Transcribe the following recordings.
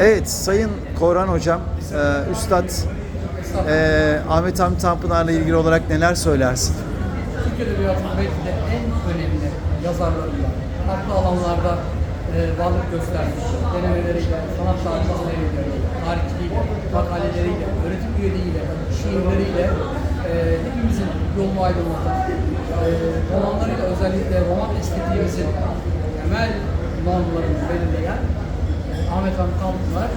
Evet, Sayın Korhan Hocam, e, Üstad e, Ahmet Hamdi Tanpınar'la ilgili olarak neler söylersin? Türk Edebiyatı'nın belki de en önemli yazarlarından, farklı alanlarda e, varlık göstermiş, denemeleriyle, sanat tarihçileriyle, tarihçiliğiyle, makaleleriyle, öğretim üyeliğiyle, şiirleriyle e, hepimizin yolunu aydınlatan, e, romanlarıyla özellikle roman estetiğimizin temel normlarını belirleyen Ahmet Hamdi Tanpınar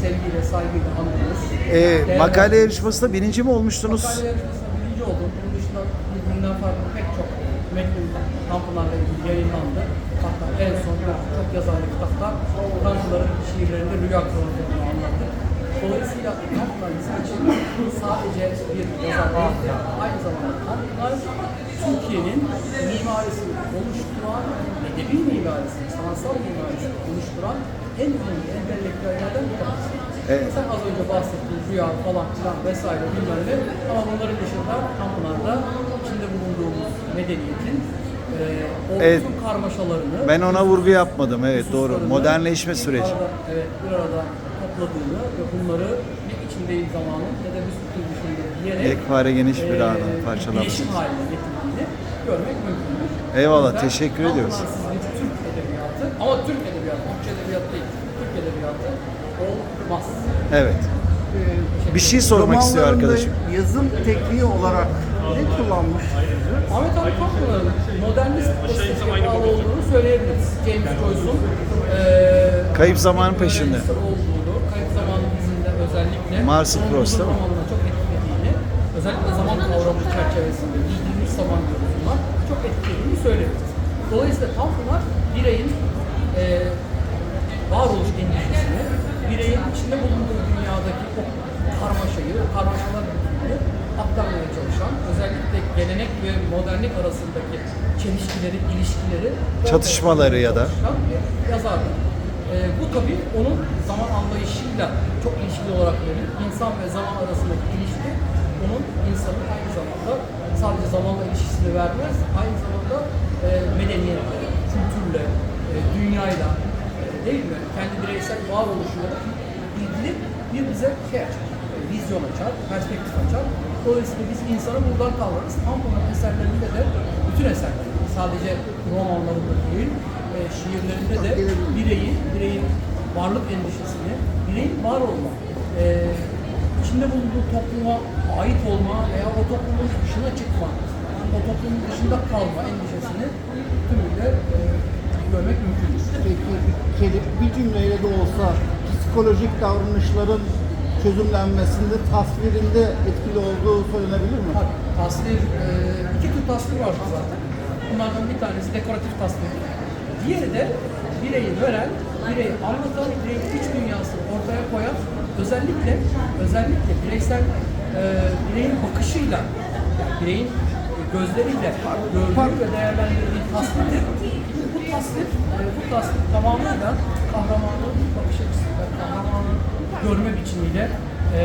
sevgiyle, saygıyla anıyoruz. E, Değer makale yarışmasında birinci mi olmuştunuz? Makale yarışmasında birinci oldum. Bunun dışında birbirinden farklı pek çok metnin Tanpınar'la ilgili yayınlandı. Hatta en son çok yazarlı kitapta Tanpınar'ın şiirlerinde rüya kroniklerini anlattık. Dolayısıyla Tanpınar bizim için sadece bir yazar değil, aynı zamanda Tanpınar Türkiye'nin mimarisini oluşturan, edebi mimarisini, sanatsal mimarisini oluşturan en önemli entelektüellerden bir tanesi. Evet. Sen az önce bahsettiğin rüya falan filan vesaire bilmem ne ama bunların dışında Tanpınar'da içinde bulunduğumuz medeniyetin e, o Evet. bütün karmaşalarını Ben ona vurgu yapmadım, evet doğru. Modernleşme bir süreci. arada, evet bir arada topladığını ve bunları ne içindeyiz zamanın ne de bir sürü dışında diyerek Ekfare geniş bir e, ağdan parçalanmış. bileşim haline getirdiğini görmek mümkün. Eyvallah, yüzden teşekkür ediyoruz. Ama Türk edebiyatı, Türkçe edebiyat değil, Türk edebiyatı olmaz. Evet. Ee, Bir şey sormak istiyor arkadaşım. Yazım tekniği olarak ne kullanmış? Ahmet Hamdi Tanpınar'ın modernist estetiğe bağlı olduğunu söyleyebiliriz. James Joyce'un eee Kayıp Zamanın Peşinde. olduğunu, Kayıp Zamanın dizinde özellikle Marcel onun Proust, değil mi? çok etkilediğini, özellikle zaman kavramı çerçevesinde bildiğimiz zaman yorumuna çok etkilediğini söyleyebiliriz. Dolayısıyla Tanpınar bireyin eee varoluş ve modernlik arasındaki çelişkileri, ilişkileri Çatışmaları ya da. yazardı. Ee, bu tabii onun zaman anlayışıyla çok ilişkili olarak verir. İnsan ve zaman arasındaki ilişki onun insanın aynı zamanda sadece zamanla ilişkisini vermez, aynı zamanda e, medeniyetle, kültürle, e, dünyayla, e, değil mi? Kendi bireysel varoluşuyla ilgili bir bize şey açar, e, vizyon açar, perspektif açar. Dolayısıyla biz insanı buradan kavrarız. Tanpınar eserlerinde de, bütün eserlerinde, sadece romanlarında değil, e, şiirlerinde de bireyin, bireyin varlık endişesini, bireyin var olma, e, içinde bulunduğu topluma ait olma veya o toplumun dışına çıkma, o toplumun dışında kalma endişesini tümüyle e, görmek mümkündür. Peki bir, bir cümleyle de olsa psikolojik davranışların çözümlenmesinde, tasvirinde etkili olduğu söylenebilir mi? Tabii, tasvir, e, iki tür tasvir vardır zaten. Bunlardan bir tanesi dekoratif tasvir. Diğeri de bireyi veren, bireyi anlatan, bireyin iç dünyasını ortaya koyan, özellikle özellikle bireysel e, bireyin bakışıyla, yani bireyin gözleriyle gördüğü ve değerlendirdiği tasvirdir. Bu tasvir, e, bu tasvir tamamıyla kahramanın görme biçimiyle e,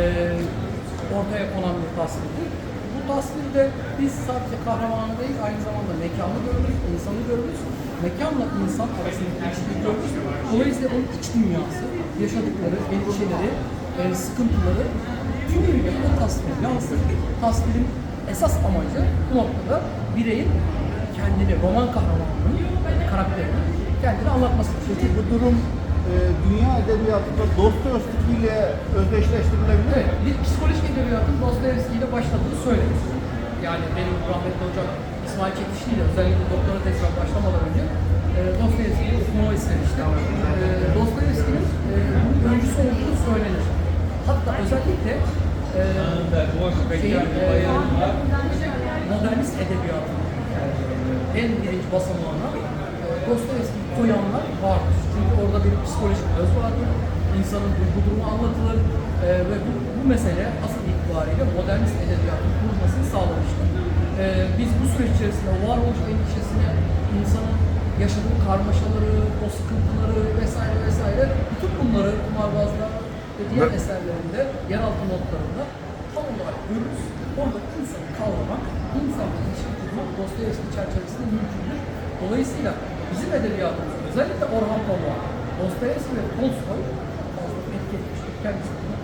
ortaya konan bir tasvirdir. Bu tasvirde biz sadece kahramanı değil, aynı zamanda mekanı görürüz, insanı görürüz. Mekanla insan arasındaki ilişkiyi görürüz. Dolayısıyla onun iç dünyası, yaşadıkları, endişeleri, e, sıkıntıları tümüyle o tasvir yansır. Tasvirin esas amacı bu noktada bireyin kendini, roman kahramanının, karakterini kendini anlatmasıdır. Peki bu durum e, dünya edebiyatında Dostoyevski ile özdeşleştirilebilir? Evet, bir psikolojik edebiyatın Dostoyevski ile başladığını söylenir. Yani benim rahmetli hocam İsmail Çetişli ile özellikle doktora tezine başlamadan önce e, Dostoyevski'yi okumamı istemişti. E, Dostoyevski'nin e, öncüsü olduğu söylenir. Hatta özellikle e, şey, e, modernist edebiyatın en birinci basamağına Dostoyevski'yi koyanlar vardır. Çünkü orada bir psikolojik öz vardır. İnsanın duygu durumu anlatılır e, ve bu, bu mesele asıl itibariyle modernist edebiyatın kurulmasını sağlamıştır. E, biz bu süreç içerisinde varoluş endişesini, insanın yaşadığı karmaşaları, o sıkıntıları vesaire vesaire bütün bunları kumarbazda ve diğer eserlerinde, yeraltı notlarında tam olarak görürüz. Orada insanı kavramak, insanla ilişki kurmak Dostoyevski çerçevesinde mümkündür. Dolayısıyla bizim edebiyatımız, özellikle Orhan Pamuk, Dostoyevski ve Tolstoy fazla kendisi bunu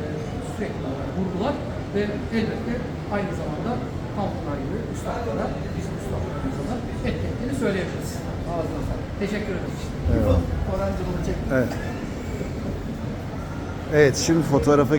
e, sürekli olarak vurgular ve elbette aynı zamanda Tanpınar gibi üstadlara, bizim üstadlarımıza da etkilediğini söyleyebiliriz. Ağzına sağlık. Teşekkür ederim. Eyvallah. Korancı bunu çekti. Evet. Evet şimdi fotoğrafa